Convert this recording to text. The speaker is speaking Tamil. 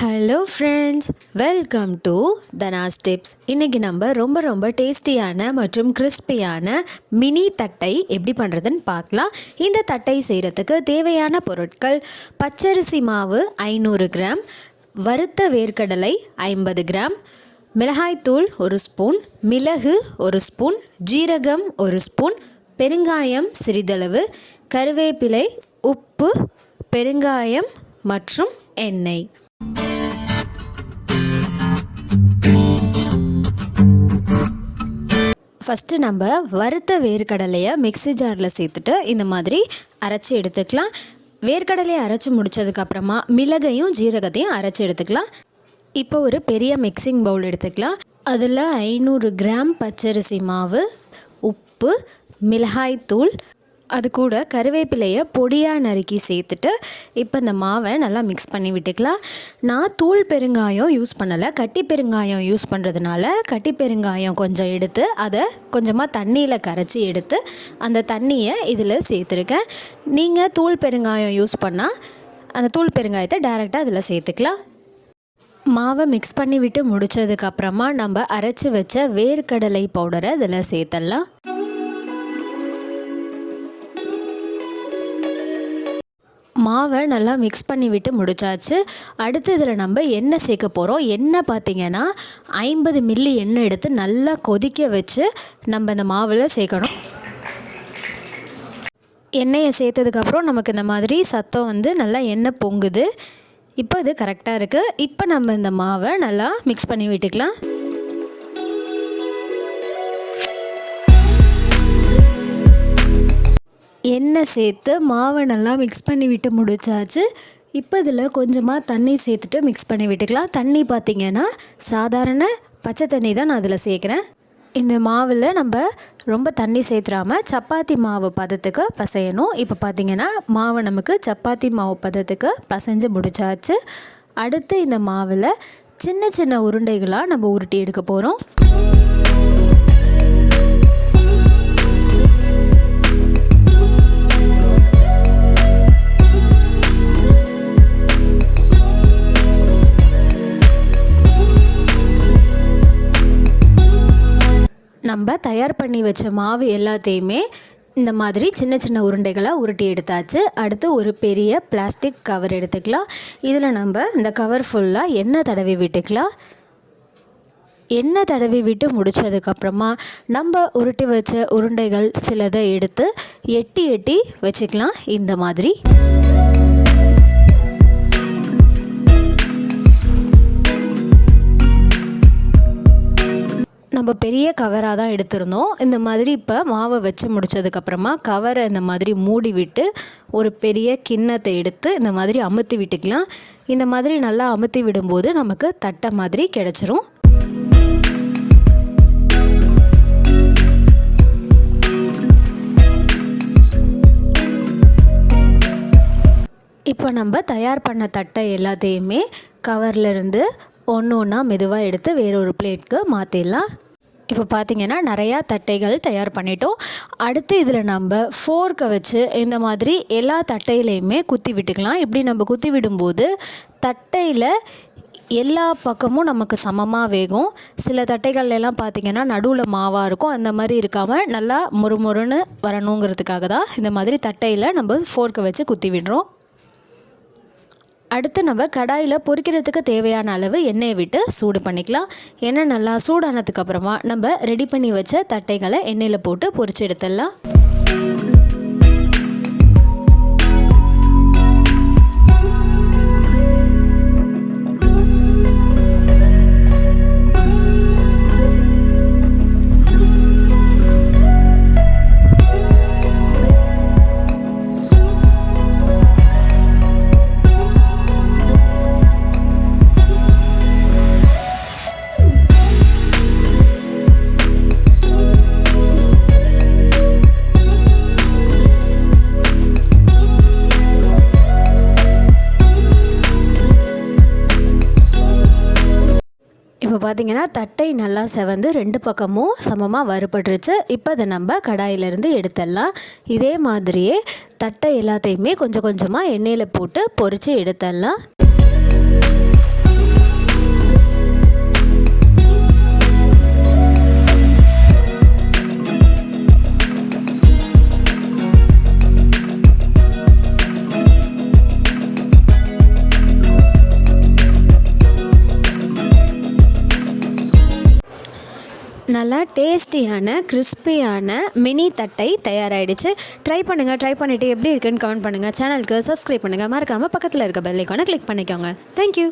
Hello friends welcome to Dhana's tips இன்றைக்கி நம்ம ரொம்ப ரொம்ப டேஸ்டியான மற்றும் கிறிஸ்பியான மினி தட்டை எப்படி பண்ணுறதுன்னு பார்க்கலாம். இந்த தட்டை செய்கிறதுக்கு தேவையான பொருட்கள் பச்சரிசி மாவு ஐநூறு கிராம் வறுத்த வேர்க்கடலை ஐம்பது கிராம் மிளகாய்த்தூள் ஒரு ஸ்பூன் மிளகு ஒரு ஸ்பூன் ஜீரகம் ஒரு ஸ்பூன் பெருங்காயம் சிறிதளவு கருவேப்பிலை உப்பு பெருங்காயம் மற்றும் எண்ணெய். ஃபஸ்ட்டு நம்ம வறுத்த வேர்க்கடலையை மிக்ஸி ஜாரில் சேர்த்துட்டு இந்த மாதிரி அரைச்சி எடுத்துக்கலாம். வேர்க்கடலையை அரைச்சி முடிச்சதுக்கப்புறமா மிளகையும் ஜீரகத்தையும் அரைச்சி எடுத்துக்கலாம். இப்போ ஒரு பெரிய மிக்சிங் பவுல் எடுத்துக்கலாம். அதில் ஐநூறு கிராம் பச்சரிசி மாவு உப்பு மிளகாய்த்தூள் அது கூட கருவேப்பிலையை பொடியாக நறுக்கி சேர்த்துட்டு இப்போ இந்த மாவை நல்லா மிக்ஸ் பண்ணி விட்டுக்கலாம். நான் தூள் பெருங்காயம் யூஸ் பண்ணலை. கட்டி பெருங்காயம் யூஸ் பண்ணுறதுனால கட்டி பெருங்காயம் கொஞ்சம் எடுத்து அதை கொஞ்சமாக தண்ணியில் கரைச்சி எடுத்து அந்த தண்ணியை இதில் சேர்த்துருக்கேன். நீங்கள் தூள் பெருங்காயம் யூஸ் பண்ணால் அந்த தூள் பெருங்காயத்தை டைரெக்டாக அதில் சேர்த்துக்கலாம். மாவை மிக்ஸ் பண்ணி விட்டு முடித்ததுக்கப்புறமா நம்ம அரைச்சி வச்ச வேர்க்கடலை பவுடரை இதில் சேர்த்துடலாம் மாவை நல்லா மிக்ஸ் பண்ணி விட்டு முடிச்சாச்சு. அடுத்து இதில் நம்ம எண்ணெய் சேர்க்க போகிறோம் எண்ணெய் பார்த்திங்கன்னா ஐம்பது மில்லி எண்ணெய் எடுத்து நல்லா கொதிக்க வச்சு நம்ம இந்த மாவில் சேர்க்கணும். எண்ணெயை சேர்த்ததுக்கப்புறம் நமக்கு இந்த மாதிரி சத்தம் வந்து நல்லா எண்ணெய் பொங்குது. இப்போ இது கரெக்டாக இருக்குது இப்போ நம்ம இந்த மாவை நல்லா மிக்ஸ் பண்ணி விட்டுக்கலாம். எண்ணெய் சேர்த்து மாவை நல்லா மிக்ஸ் பண்ணி விட்டு முடிச்சாச்சு. இப்போ இதில் கொஞ்சமாக தண்ணி சேர்த்துட்டு மிக்ஸ் பண்ணி விட்டுக்கலாம். தண்ணி பார்த்திங்கன்னா சாதாரண பச்சை தண்ணி தான் நான் அதில் சேர்க்குறேன். இந்த மாவில் நம்ம ரொம்ப தண்ணி சேர்த்துறாமல் சப்பாத்தி மாவு பதத்துக்கு பசையணும். இப்போ பார்த்திங்கன்னா மாவு நமக்கு சப்பாத்தி மாவு பதத்துக்கு பசைஞ்சு முடிச்சாச்சு. அடுத்து இந்த மாவில் சின்ன சின்ன உருண்டைகளாக நம்ம உருட்டி எடுக்க போகிறோம் நம்ம தயார் பண்ணி வச்ச மாவு எல்லாத்தையுமே இந்த மாதிரி சின்ன சின்ன உருண்டைகளாக உருட்டி எடுத்தாச்சு. அடுத்து ஒரு பெரிய பிளாஸ்டிக் கவர் எடுத்துக்கலாம். இதில் நம்ம இந்த கவர் ஃபுல்லாக எண்ணெய் தடவி விட்டுக்கலாம். எண்ணெய் தடவி விட்டு முடித்ததுக்கப்புறமா நம்ம உருட்டி வச்ச உருண்டைகள் சிலதை எடுத்து எட்டி எட்டி வச்சுக்கலாம். இந்த மாதிரி. நம்ம பெரிய கவராக தான் எடுத்திருந்தோம். இந்த மாதிரி இப்போ மாவை வச்சு முடித்ததுக்கப்புறமா கவரை இந்த மாதிரி மூடி விட்டு ஒரு பெரிய கிண்ணத்தை எடுத்து இந்த மாதிரி அமுத்தி விட்டுக்கலாம். இந்த மாதிரி நல்லா அமுத்தி விடும்போது நமக்கு தட்டை மாதிரி கிடச்சிரும். இப்போ நம்ம தயார் பண்ண தட்டை எல்லாத்தையுமே கவர்லேருந்து ஒன்று ஒன்றா மெதுவாக எடுத்து வேறொரு பிளேட்க்கு மாற்றிடலாம் இப்போ பார்த்திங்கன்னா நிறையா தட்டைகள் தயார் பண்ணிட்டோம். அடுத்து இதில் நம்ம ஃபோர்க்கை வச்சு இந்த மாதிரி எல்லா தட்டையிலையுமே குத்தி விட்டுக்கலாம். இப்படி நம்ம குத்தி விடும்போது தட்டையில் எல்லா பக்கமும் நமக்கு சமமாக வேகும். சில தட்டைகள்லாம் பார்த்திங்கன்னா நடுவில் மாவாக இருக்கும். அந்த மாதிரி இருக்காமல் நல்லா முறுமுறுன்னு வரணுங்கிறதுக்காக தான் இந்த மாதிரி தட்டையில் நம்ம ஃபோர்க்கை வச்சு குத்தி விடுறோம். அடுத்து நம்ம கடாயில் பொரிக்கிறதுக்கு தேவையான அளவு எண்ணெயை விட்டு சூடு பண்ணிக்கலாம். எண்ணெய் நல்லா சூடானதுக்கப்புறமா நம்ம ரெடி பண்ணி வச்ச தட்டைகளை எண்ணெயில் போட்டு பொரிச்சு எடுத்துடலாம். இப்போ பார்த்தீங்கன்னா தட்டை நல்லா செவந்து ரெண்டு பக்கமும் சமமாக வறுபட்டுருச்சு. இப்போ அதை நம்ம கடாயிலேருந்து எடுத்துடலாம். இதே மாதிரியே தட்டை எல்லாத்தையுமே கொஞ்சம் கொஞ்சமாக எண்ணெயில் போட்டு பொரித்து எடுத்துடலாம். நல்லா டேஸ்டியான கிறிஸ்பியான மினி தட்டை தயாராகிடுச்சு ட்ரை பண்ணுங்கள் ட்ரை பண்ணிவிட்டு எப்படி இருக்குன்னு கமெண்ட் பண்ணுங்கள் சேனலுக்கு சப்ஸ்கிரைப் பண்ணுங்கள் மறக்காமல் பக்கத்தில் இருக்க பெல்லைக்கான கிளிக் பண்ணிக்கோங்க. தேங்க்யூ